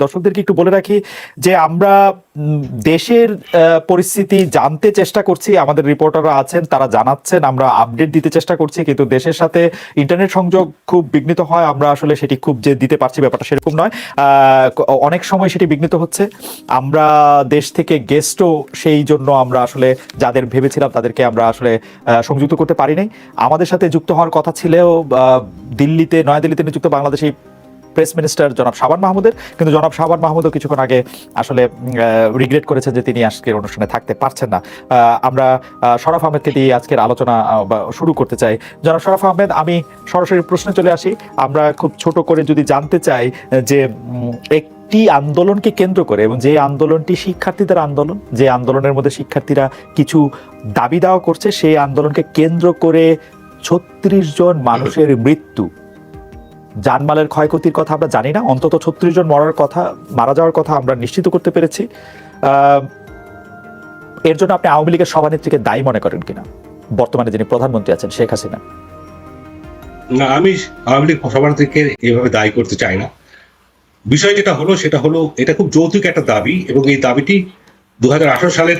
দর্শকদেরকে একটু বলে রাখি যে আমরা দেশের পরিস্থিতি জানতে চেষ্টা করছি। আমাদের রিপোর্টাররা আছেন তারা জানাচ্ছেন আমরা আপডেট দিতে চেষ্টা করছি। কিন্তু দেশের সাথে ইন্টারনেট সংযোগ খুব বিঘ্নিত হয়। আমরা আসলে সেটি খুব যে দিতে পারছি ব্যাপারটা সেরকম নয়। অনেক সময় সেটি বিঘ্নিত হচ্ছে। আমরা দেশ থেকে গেস্টও সেই জন্য আমরা আসলে যাদের ভেবেছিলাম তাদেরকে আমরা আসলে সংযুক্ত করতে পারি নাই। আমাদের সাথে যুক্ত হওয়ার কথা আহ, দিল্লিতে নয়াদিল্লিতে নিযুক্ত বাংলাদেশি প্রেস মিনিস্টার জনাব শাবান মাহমুদের। কিন্তু জনাব শাবান মাহমুদও কিছুক্ষণ আগে আসলে রিগ্রেট করেছেন যে তিনি আজকের অনুষ্ঠানে থাকতে পারছেন না। আমরা শরফ আহমেদকে দিয়ে আজকের আলোচনা শুরু করতে চাই। জনাব শরফ আহমেদ, আমি সরাসরি প্রশ্নে চলে আসি। আমরা খুব ছোট করে যদি জানতে চাই, যে একটি আন্দোলনকে কেন্দ্র করে এবং যে আন্দোলনটি শিক্ষার্থীদের আন্দোলন, যে আন্দোলনের মধ্যে শিক্ষার্থীরা কিছু দাবি দাওয়া করছে, সেই আন্দোলনকে কেন্দ্র করে ছত্রিশ জন মানুষের মৃত্যু জানমালের ক্ষয়ক্ষতির কথা আমরা জানি না। অন্তত ছত্রিশ জন মরার কথা, মারা যাওয়ার কথা আমরা নিশ্চিত করতে পেরেছি। এর জন্য আপনি আওয়ামী লীগের সভানেত্রীকে দায়ী মনে করেন কিনা? বর্তমানে যিনি প্রধানমন্ত্রী আছেন, শেখ হাসিনা। না, আমি আওয়ামী লীগ সভাপতিকে এভাবে দায়ী করতে চাই না। বিষয় যেটা হলো, সেটা হলো, এটা খুব যৌতুক একটা দাবি এবং এই দাবিটি দু হাজার আঠারো সালের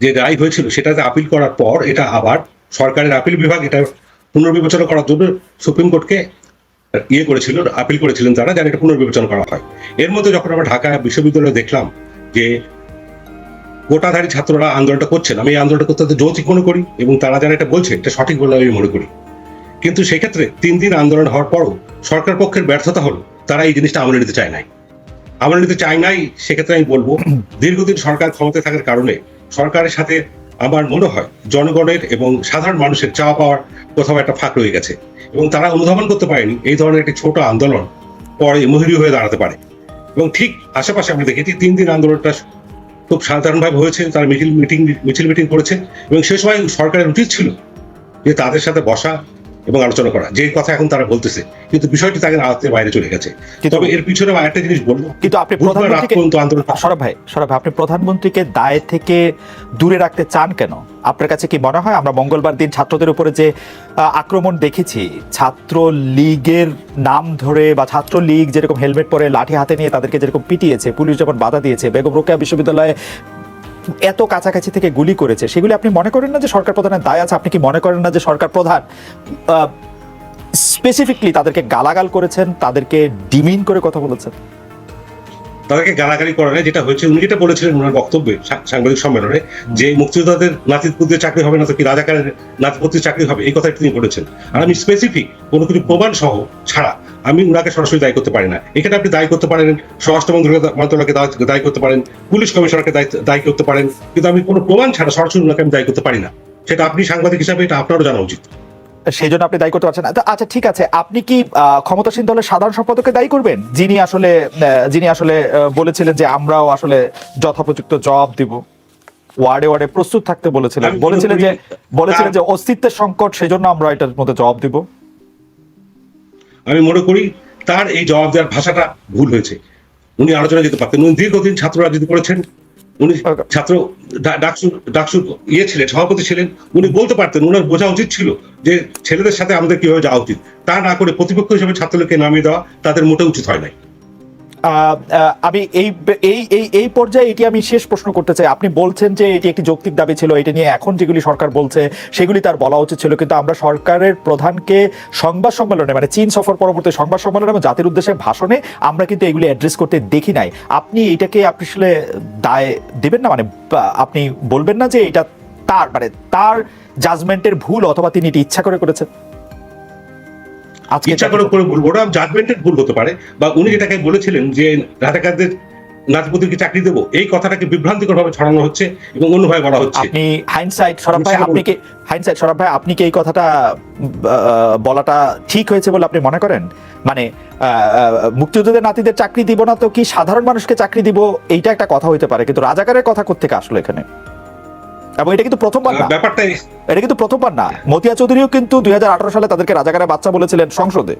যে রায় হয়েছিল, সেটাতে আপিল করার পর এটা আবার সরকারের আপিল বিভাগ এটা পুনর্বিবেচনা করার জন্য সুপ্রিম কোর্টকে ইয়ে করেছিল আপিল করেছিলেন তারা যেন এটা পুনর্বিবেচনা করা হয়। এর মধ্যে যখন আমরা ঢাকা বিশ্ববিদ্যালয়ে দেখলাম যে গোটাধারী ছাত্ররা আন্দোলনটা করছেন, আমি এই আন্দোলনটা করতে যৌতিক মনে করি এবং তারা যারা এটা বলছে, এটা সঠিক বলে আমি মনে করি। কিন্তু সেক্ষেত্রে তিন দিন আন্দোলন হওয়ার পরও সরকার পক্ষের ব্যর্থতা হলো, তারা এই জিনিসটা আমলে নিতে চায় নাই। আমলে নিতে চায় নাই, সেক্ষেত্রে আমি বলব, দীর্ঘদিন সরকার ক্ষমতায় থাকার কারণে সরকারের সাথে আমার মনে হয় জনগণের এবং সাধারণ মানুষের চা পাওয়ার কোথাও একটা ফাঁক রয়ে গেছে। এবং তারা অনুধাবন করতে পারেনি এই ধরনের একটি ছোট আন্দোলন পরে মহিরী হয়ে দাঁড়াতে পারে। এবং ঠিক আশেপাশে আমরা দেখেছি তিন দিন আন্দোলনটা খুব সাধারণভাবে হয়েছে, তারা মিছিল, মিটিং মিছিল, মিটিং করেছে এবং সে সময় সরকারের উচিত ছিল যে তাদের সাথে বসা এবং আলোচনা করা যে কথা এখন তারা বলতেছে কিন্তু বিষয়টি তাদের আয়ত্তের বাইরে চলে গেছে। তবে এর পিছনে একটা জিনিস বলব কিন্তু আপনি প্রধানমন্ত্রীকে সরব ভাই সরব ভাই আপনি প্রধানমন্ত্রীকে দায় থেকে দূরে রাখতে চান কেন? আপনার কাছে কি মনে হয় আমরা মঙ্গলবার দিন ছাত্রদের উপরে যে আক্রমণ দেখেছি ছাত্র লীগের নাম ধরে বা ছাত্র লীগ যেরকম হেলমেট পরে লাঠি হাতে নিয়ে তাদেরকে যেরকম পিটিয়েছে পুলিশ যখন বাধা দিয়েছে বেগম রোকেয়া বিশ্ববিদ্যালয়ে এত কাছাকাছি থেকে গুলি করেছে সেগুলি আপনি মনে করেন না যে সরকার প্রধানের দায় আছে? আপনি কি মনে করেন না যে সরকার প্রধান স্পেসিফিকলি তাদেরকে গালাগাল করেছেন তাদেরকে ডিমিন করে কথা বলেছেন? তাদেরকে গালাগালি করা না যেটা হয়েছে উনি যেটা বলেছিলেন ওনার বক্তব্যে সাংবাদিক সম্মেলনে যে মুক্তিযোদ্ধাদের নাতিপুতির চাকরি হবে না তো কি রাজাকারের নাতিপুতির চাকরি হবে? এই কথাটা তিনি বলেছেন। আর আমি স্পেসিফিক কোনো কিছু প্রমাণ সহ ছাড়া আমি উনাকে সরাসরি দায়ী করতে পারি না। এখানে আপনি দায়ী করতে পারেন স্বরাষ্ট্র মন্ত্রণালয়কে দায়ী করতে পারেন পুলিশ কমিশনারকে দায়ী- করতে পারেন কিন্তু আমি কোনো প্রমাণ ছাড়া সরাসরি উনাকে আমি দায়ী করতে পারি না। সেটা আপনি সাংবাদিক হিসাবে এটা আপনারও জানা উচিত। সেই জন্য আপনি দায়ী করতে পারছেন আচ্ছা ঠিক আছে আপনি কি ক্ষমতাসীন দলের সাধারণ সম্পাদককে দায়ী করবেন? যিনি আসলে যিনি আসলে বলেছিলেন যে আমরাও আসলে যথোপযুক্ত জবাব দিব। ওয়ার্ডে ওয়ার্ডে প্রস্তুত থাকতে বলেছিলেন। বলেছিলেন যে বলেছিলেন যে অস্তিত্বের সংকট সেজন্য আমরা এটার মধ্যে জবাব দিব। আমি মনে করি তার এই জবাব দেওয়ার ভাষাটা ভুল হয়েছে। উনি আলোচনা যেতে পারতেন উনি দীর্ঘদিন ছাত্র রাজনীতি করেছেন। উনি ছাত্র ডাকসু ডাকসু ইয়ে ছিলেন সভাপতি ছিলেন। উনি বলতে পারতেন উনার বোঝা উচিত ছিল যে ছেলেদের সাথে আমাদের কীভাবে যাওয়া উচিত। তা না করে প্রতিপক্ষ হিসেবে ছাত্রলীগকে নামিয়ে দেওয়া তাদের মোটে উচিত হয় নাই। আমি এই এই এই পর্যায়ে এটি আমি শেষ প্রশ্ন করতে চাই। আপনি বলছেন যে এটি একটি যৌক্তিক দাবি ছিল, এটা নিয়ে এখন যেগুলি সরকার বলছে, সেগুলি তার বলা উচিত ছিল। কিন্তু আমরা সরকারের প্রধানকে সংবাদ সম্মেলনে মানে চীন সফর পরবর্তী সংবাদ সম্মেলনে এবং জাতির উদ্দেশ্যে ভাষণে আমরা কিন্তু এগুলি অ্যাড্রেস করতে দেখি নাই। আপনি এটাকে, আপনি আসলে দায় দেবেন না? মানে আপনি বলবেন না যে এটা তার মানে তার জাজমেন্টের ভুল অথবা তিনি এটি ইচ্ছা করে করেছেন? ইচ্ছা করে করে বলব ওটা জাজমেন্টের ভুল হতে পারে। বা উনি যেটাকে বলেছিলেন যে রাজাকারদের চাকরি দেবো এই কথাটাকে বিভ্রান্তিকর ভাবে ছড়ানো হচ্ছে এবং অন্যভাবে বলা হচ্ছে। আপনি হাইন্ডসাইট সরব ভাই আপনি কি হাইন্ডসাইট সরব ভাই আপনি কি এই কথাটা বলাটা ঠিক হয়েছে বলে আপনি মনে করেন? মানে মুক্তিযোদ্ধাদের নাতিদের চাকরি দিব না তো কি সাধারণ মানুষকে চাকরি দিব? এইটা একটা কথা হইতে পারে কিন্তু রাজাকারের কথা কোথেকে আসলো এখানে? এবং এটা কিন্তু প্রথমবার না ব্যাপারটা এটা কিন্তু প্রথমবার না মতিয়া চৌধুরীও কিন্তু দুই সালে তাদেরকে রাজাকারের বাচ্চা বলেছিলেন সংসদে।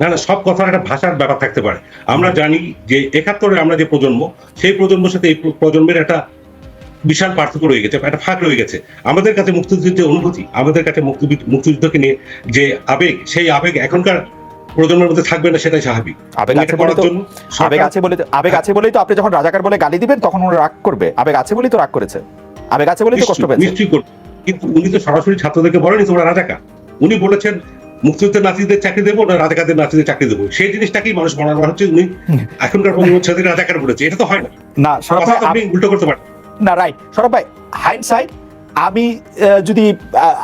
না না সব কথার একটা ভাষার ব্যাপার থাকতে পারে। আমরা জানি যে একাত্তরে আমরা যে প্রজন্ম সেই প্রজন্মের সাথে এই প্রজন্মের একটা বিশাল পার্থক্য রয়ে গেছে একটা ফাঁক রয়ে গেছে। আমাদের কাছে মুক্তিযুদ্ধের অনুভূতি আমাদের কাছে মুক্তি মুক্তিযুদ্ধকে নিয়ে যে আবেগ সেই আবেগ এখনকার প্রজন্মের মধ্যে থাকবে না সেটাই স্বাভাবিক। আবেগ আছে বলে তো আবেগ আছে বলে আবেগ আছে বলেই তো আপনি যখন রাজাকার বলে গালি দিবেন তখন ওরা রাগ করবে। আবেগ আছে বলেই তো রাগ করেছে। আবেগ আছে বলেই তো কষ্ট পেয়েছে। নিশ্চয়ই করবে। কিন্তু উনি তো সরাসরি ছাত্রদেরকে বলেনি তোমরা রাজাকা উনি বলেছেন মুক্তিযুদ্ধের নাতিদের চাকরি দেবো না রাজাকারদের নাতিদের চাকরি দেবো। সেই জিনিসটাকেই মানুষ মনে করা হচ্ছে উনি এখনকার ছেলেদের রাজাকার বলেছে। এটা তো হয় না। না আপনি উল্টো করতে পারেন। না রাইট সরব ভাই হাইন্ড আমি যদি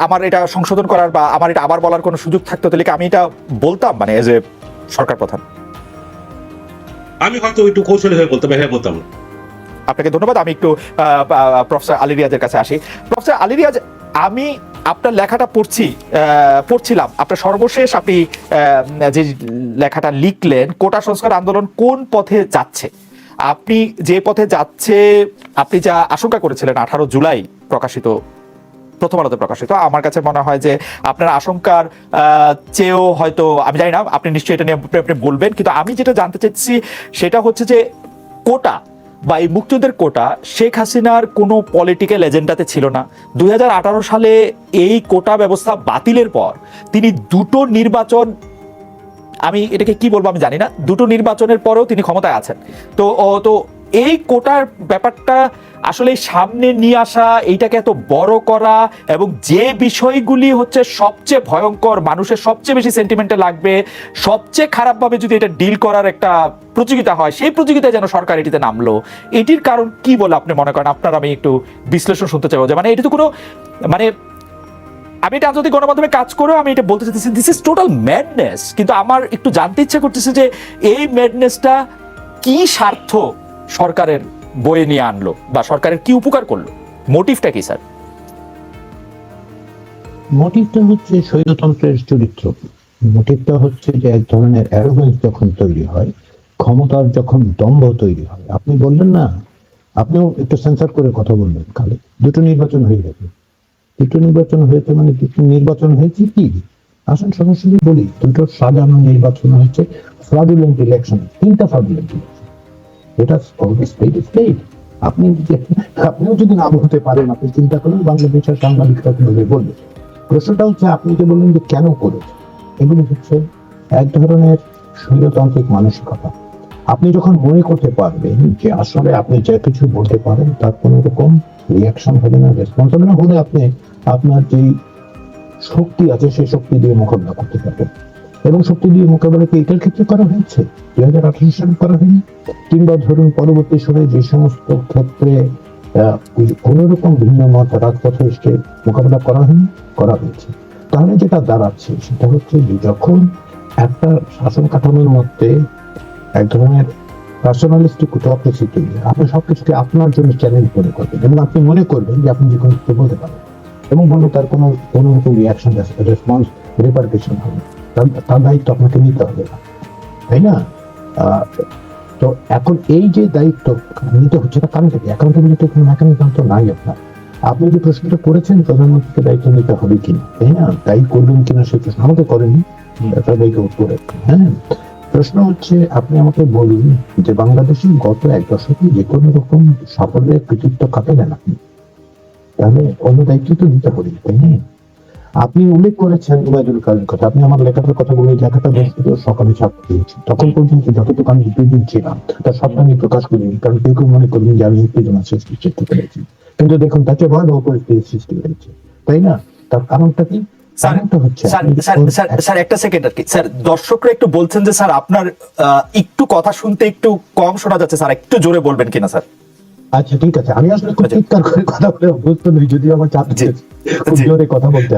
আমার এটা সংশোধন করার বা আমার এটা আবার বলার কোনো সুযোগ থাকতো তাহলে কি আমি এটা বলতাম? মানে এজ এ সরকার প্রধান। আমি হয়তো একটু কৌশলী হয়ে বলতাম হ্যাঁ বলতাম। আপনাকে ধন্যবাদ। আমি একটু প্রফেসর আলী রিয়াজের কাছে আসি। প্রফেসর আলী রিয়াজ আমি আপনার লেখাটা পড়ছি পড়ছিলাম। আপনার সর্বশেষ আপনি যে লেখাটা লিখলেন কোটা সংস্কার আন্দোলন কোন পথে যাচ্ছে? আপনি যে পথে যাচ্ছে আপনি যা আশঙ্কা করেছিলেন আঠারো জুলাই প্রকাশিত, প্রথম আলোতে প্রকাশিত। আমার কাছে মনে হয় যে আপনার আশঙ্কার চেয়েও হয়তো, আমি জানি না, আপনি নিশ্চয়ই এটা নিয়ে আপনি- বলবেন, কিন্তু আমি যেটা জানতে চাচ্ছি সেটা হচ্ছে যে কোটা বা এই মুক্তিযুদ্ধের কোটা শেখ হাসিনার কোনো পলিটিক্যাল এজেন্ডাতে ছিল না। দুই হাজার আঠারো সালে এই কোটা ব্যবস্থা বাতিলের পর তিনি দুটো নির্বাচন, আমি এটাকে কি বলব আমি জানি না, দুটো নির্বাচনের পরেও তিনি ক্ষমতায় আছেন। তো তো এই কোটার ব্যাপারটা আসলে সামনে নিয়ে আসা, এইটাকে এত বড় করা এবং যে বিষয়গুলি হচ্ছে সবচেয়ে ভয়ঙ্কর, মানুষের সবচেয়ে বেশি সেন্টিমেন্টে লাগবে, সবচেয়ে খারাপভাবে যদি এটা ডিল করার একটা প্রতিযোগিতা হয়, সেই প্রতিযোগিতায় যেন সরকার এটিতে নামলো। এটির কারণ কি বলে আপনি মনে করেন? আপনার আমি একটু বিশ্লেষণ শুনতে চাইব যে মানে এটি তো কোনো মানে আমি এটা আন্তর্জাতিক গণমাধ্যমে কাজ করেও আমি এটা বলতে চাইতেছি দিস ইজ টোটাল ম্যাডনেস কিন্তু আমার একটু জানতে ইচ্ছা করতেছে যে এই ম্যাডনেসটা কি স্বার্থ? সরকারের বয়ে নিয়ে আনলো বা সরকারের কি উপকার করল? মোটিভটা কি স্যার মোটিভটা হচ্ছে স্বৈরতন্ত্রের চরিত্র। মোটিভটা হচ্ছে যে এক ধরনের অ্যারোগেন্স যখন তৈরি হয়, ক্ষমতার যখন দম্ভ তৈরি হয়। আপনি বললেন না, আপনিও একটু সেন্সার করে কথা বললেন খালি দুটো নির্বাচন হয়ে গেছে। দুটো নির্বাচন হয়েছে মানে দুটো নির্বাচন হয়েছে কি? আসুন সরাসরি বলি, দুটো সাজানো নির্বাচন হয়েছে ফ্রডুলেন্ট ইলেকশন তিনটা ফ্রডুলেন্ট ইলেকশন এটা আপনি আপনিও যদি না হতে পারেন, আপনি চিন্তা করুন, বাংলাদেশের সাংবাদিকরা কীভাবে বলবে? প্রশ্নটা হচ্ছে, আপনি যে বললেন যে কেন এগুলো হচ্ছে এক ধরনের স্বৈরতান্ত্রিক মানসিকতা। আপনি যখন মনে করতে পারবেন যে আসলে আপনি যা কিছু বলতে পারেন, তার কোনো রকম রিয়াকশন হবে না রেসপন্স হবে না, হলে আপনি আপনার যেই শক্তি আছে, সেই শক্তি দিয়ে মোকাবিলা করতে পারবেন। এবং শক্তি দিয়ে মোকাবিলা কি এটার ক্ষেত্রে করা হয়েছে। দুই হাজার আঠারো সালে করা হয়নি। কিংবা ধরুন পরবর্তী সময়ে যে সমস্ত ক্ষেত্রে কোনো রকম ভিন্ন মত, রাজপথে এসে মোকাবেলা করা হয়নি, করা হয়েছে। তাহলে যেটা দাঁড়াচ্ছে, সেটা হচ্ছে যে যখন একটা শাসন কাঠামোর মধ্যে এক ধরনের পার্সোনালিস্টিক অটোক্রেসি তৈরি আপনি সবকিছুকে আপনার জন্য চ্যালেঞ্জ মনে করবেন এবং আপনি মনে করবেন যে আপনি যে কোনো কিছু বলতে পারেন। এবং বললে তার কোনো কোনো রকম রিয়াকশন রেসপন্স রিপার্কেশন হবে তার দায়িত্ব আপনাকে নিতে হবে। না তাই না? তো এখন এই যে দায়িত্ব নিতে হচ্ছে না কারণ থেকে অ্যাকাউন্টেবিলিটি কোনো মেকানিজম তো নাই আপনার। আপনি যে প্রশ্নটা করেছেন প্রধানমন্ত্রীকে দায়িত্ব নিতে হবে কিনা? তাই না? তাই করবেন কিনা সেই প্রশ্ন আমাকে করেনি সবাইকে করে হ্যাঁ? প্রশ্ন হচ্ছে আপনি আমাকে বলুন যে বাংলাদেশে গত এক দশকে যে কোনো রকম সাফল্যের কৃতিত্ব দেন আপনি তাহলে অন্য দায়িত্ব তো নিতে হবে তাই না? আপনি উল্লেখ করেছেন উবায়দুল কাদের কথা। আপনি আমার লেখাটার কথা বলে লেখাটা বৃহস্পতিবার সকালে ছাপ দিয়েছি তখন পর্যন্ত যতটুকু আমি উত্তেজিত ছিলাম তার সবটা আমি প্রকাশ করিনি কারণ কেউ কেউ মনে করবেন যে আমি উত্তেজনা সৃষ্টি সৃষ্টি করেছি কিন্তু দেখুন তাতে ভয়াবহ পরিস্থিতি সৃষ্টি হয়েছে তাই না? তার কারণটা কি? স্যার একটা সেকেন্ড আর কি। স্যার দর্শকরা একটু বলছেন যে স্যার আপনার একটু কথা শুনতে একটু কম শোনা যাচ্ছে। স্যার একটু জোরে বলবেন কিনা স্যার? আচ্ছা ঠিক আছে। আমি আসলে খুব আচ্ছা। চিৎকার করে কথা বলে অভ্যস্ত নই যদিও আমার চাপ। জোরে কথা বলতে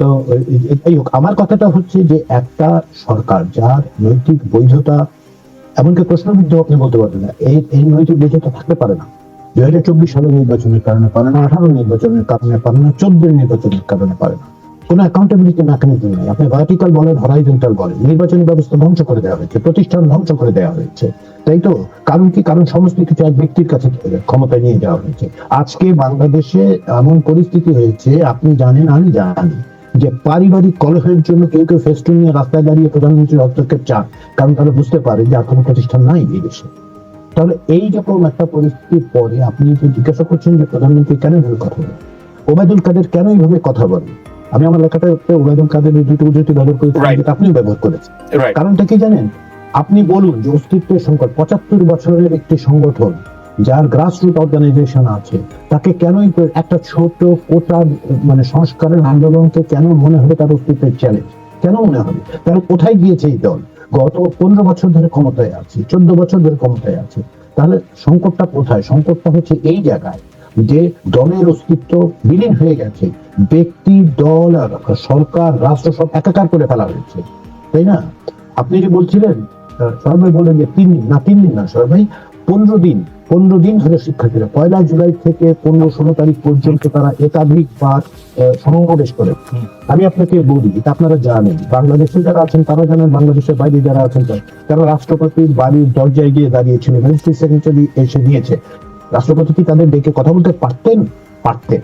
তো যাই হোক আমার কথাটা হচ্ছে যে একটা সরকার যার নৈতিক বৈধতা এমনকি প্রশ্নবিদ্ধ আপনি বলতে পারবেন না। এই এই নৈতিক বৈধতা থাকতে পারে না। দুই হাজার চব্বিশ সালের নির্বাচনের কারণে পারে না আঠারো নির্বাচনের কারণে পারে না চোদ্দের নির্বাচনের কারণে পারে না। কোনো অ্যাকাউন্টেবিলিটি মেকানিজম নেই। আপনি ভার্টিক্যাল বলেন হরাইজেন্টাল বলেন। নির্বাচনী ব্যবস্থা ধ্বংস করে দেওয়া হয়েছে, প্রতিষ্ঠান ধ্বংস করে দেওয়া হয়েছে। তাই তো? কারণ কি? কারণ সমস্ত কিছু এক ব্যক্তির কাছে ক্ষমতায় নিয়ে যাওয়া হয়েছে। আজকে বাংলাদেশে এমন পরিস্থিতি হয়েছে, আপনি জানেন, আমি জানি, যে পারিবারিক কলহের জন্য কেউ কেউ ফেস্টুন নিয়ে রাস্তায় দাঁড়িয়ে প্রধানমন্ত্রীর হস্তক্ষেপ চান, কারণ তারা বুঝতে পারে যে আর কোনো প্রতিষ্ঠান নাই এই দেশে। তাহলে এই রকম একটা পরিস্থিতির পরে আপনি যে জিজ্ঞাসা করছেন যে প্রধানমন্ত্রী কেন এভাবে কথা বলেন, ওবায়দুল কাদের কেন এইভাবে কথা বলেন? আমি আমার লেখাটা ওবায়দুল কাদের দুটো উদ্ধৃতি ব্যবহার করেছি আপনিও ব্যবহার করেছেন। কারণটা কি জানেন? আপনি বলুন যে অস্তিত্বের সংকট পঁচাত্তর বছরের একটি সংগঠন যার গ্রাসরুট অর্গানাইজেশন আছে তাকে কেনই একটা ছোট কোটা মানে সংস্কারের আন্দোলনকে কেন মনে হবে তার অস্তিত্বের চ্যালেঞ্জ কেন মনে হবে? তাহলে কোথায় গিয়েছে এই দল? গত পনেরো বছর ধরে ক্ষমতায় আছে চোদ্দ বছর ধরে ক্ষমতায় আছে। তাহলে সংকটটা কোথায়? সংকটটা হচ্ছে এই জায়গায়। যে দলের অস্তিত্ব বিলীন হয়ে গেছে ব্যক্তি দল আর সরকার রাষ্ট্র সব একাকার করে ফেলা হয়েছে। তাই না? আপনি যে বলছিলেন আহ, বলেন যে তিন দিন না তিন দিন না সরব পনেরো দিন পনেরো দিন ধরে শিক্ষার্থীরা পয়লা জুলাই থেকে পনেরো ষোলো তারিখ পর্যন্ত তারা একাধিকবার আহ, সমাবেশ করে। আমি আপনাকে বলি এটা আপনারা জানেন বাংলাদেশে যারা আছেন তারা জানেন বাংলাদেশের বাইরে যারা আছেন তারা- তারা রাষ্ট্রপতির বাড়ির দরজায় গিয়ে দাঁড়িয়েছিল মিনিস্ট্রি সেক্রেটারি এসে নিয়েছে রাষ্ট্রপতি কি তাদের ডেকে কথা বলতে পারতেন পারতেন।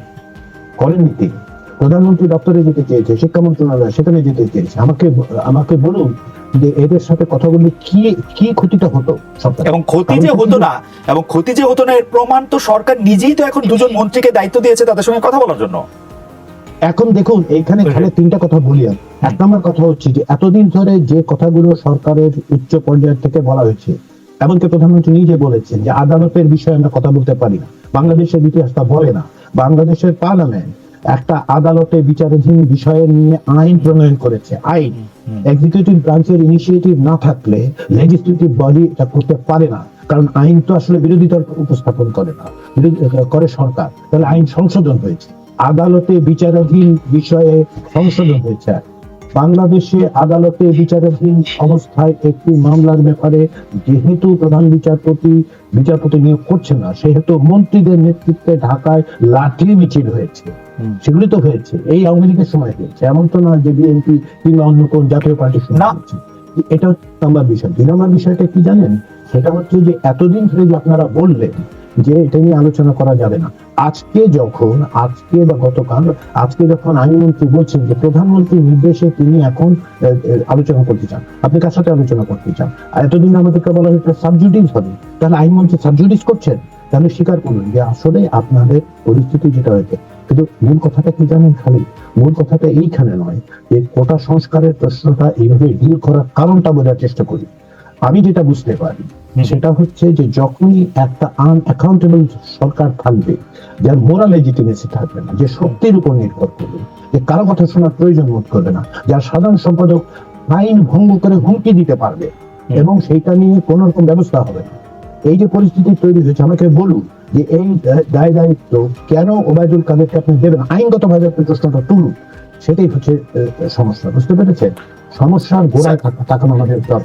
করেননি তিনি। প্রধানমন্ত্রী দপ্তরে যেতে চেয়েছে শিক্ষা মন্ত্রণালয় সেখানে যেতে চেয়েছে। আমাকে আমাকে বলুন যে এদের সাথে কথা বললে কি কি ক্ষতিটা হতো এবং ক্ষতি যে হতো না এবং ক্ষতি যে হতো না এর প্রমাণ তো সরকার নিজেই তো এখন দুজন মন্ত্রীকে দায়িত্ব দিয়েছে তাদের সঙ্গে কথা বলার জন্য। এখন দেখুন এইখানে খালি তিনটা কথা বলি। এক নম্বর কথা হচ্ছে যে এতদিন ধরে যে কথাগুলো সরকারের উচ্চ পর্যায় থেকে বলা হয়েছে এমনকি প্রধানমন্ত্রী নিজে বলেছেন যে আদালতের বিষয়ে আমরা কথা বলতে পারি না। বাংলাদেশের ইতিহাস তা বলে না। বাংলাদেশের পার্লামেন্ট একটা আদালতে বিচারাধীন বিষয়ে নিয়ে আইন প্রণয়ন করেছে। আইন। এক্সিকিউটিভ ব্রাঞ্চের ইনিশিয়েটিভ না থাকলে লেজিসলেটিভ বডি এটা করতে পারে না। কারণ আইন তো আসলে বিরোধী দল উপস্থাপন করে না। করে সরকার। তাহলে আইন সংশোধন হয়েছে। আদালতে বিচারাধীন বিষয়ে সংশোধন হয়েছে। বাংলাদেশে আদালতে বিচারাধীন অবস্থায় একটি মামলার ব্যাপারে যেহেতু প্রধান বিচারপতি বিচারপতি নিয়োগ করছে না সেহেতু মন্ত্রীদের নেতৃত্বে ঢাকায় লাঠি মিছিল হয়েছে। সেগুলি তো হয়েছে এই আওয়ামী লীগের সময় হয়েছে। এমন তো না যে বিএনপি কিংবা অন্য কোন জাতীয় পার্টির সময়। হয়েছে। এটা হচ্ছে নাম্বার বিষয়। দুই নম্বর বিষয়টা কি জানেন? সেটা হচ্ছে যে এতদিন ধরে যে আপনারা বললেন যে এটা নিয়ে আলোচনা করা যাবে না। আজকে যখন, আজকে বা গতকাল, আজকে যখন আইনমন্ত্রী বলছেন যে প্রধানমন্ত্রীর নির্দেশে তিনি এখন আলোচনা করতে চান, আপনি কার সাথে আলোচনা করতে চান? এতদিন আমাদেরকে বলা হয়েছে সাবজুডিস হবে। তাহলে আইনমন্ত্রী সাবজুডিস করছেন? তাহলে স্বীকার করুন যে আসলে আপনাদের পরিস্থিতি যেটা হয়েছে। কিন্তু মূল কথাটা কি জানেন খালি মূল কথাটা এইখানে নয় যে কোটা সংস্কারের প্রশ্নটা এইভাবে ডিল করার কারণটা বোঝার চেষ্টা করি। আমি যেটা বুঝতে পারি সেটা হচ্ছে যে যখনই একটা আনঅ্যাকাউন্টেবল সরকার থাকবে যার মোরাল লেজিটিমেসি থাকবে না যে সত্যের উপর নির্ভর করবে যে কারও কথা শোনার প্রয়োজন বোধ করবে না যার সাধারণ সম্পাদক আইন ভঙ্গ করে হুমকি দিতে পারবে এবং সেইটা নিয়ে কোন রকম ব্যবস্থা হবে না। এই যে পরিস্থিতি তৈরি হয়েছে আমাকে বলুন যে এই দায় দায়িত্ব কেন ওবায়দুল কাদেরকে আপনি দেবেন? আইনগতভাবে আপনি প্রশ্নটা তুলুন। সেটাই হচ্ছে সমস্যা বুঝতে পেরেছেন? সমস্যার গোড়ায় থাকা- আমাদের দরকার।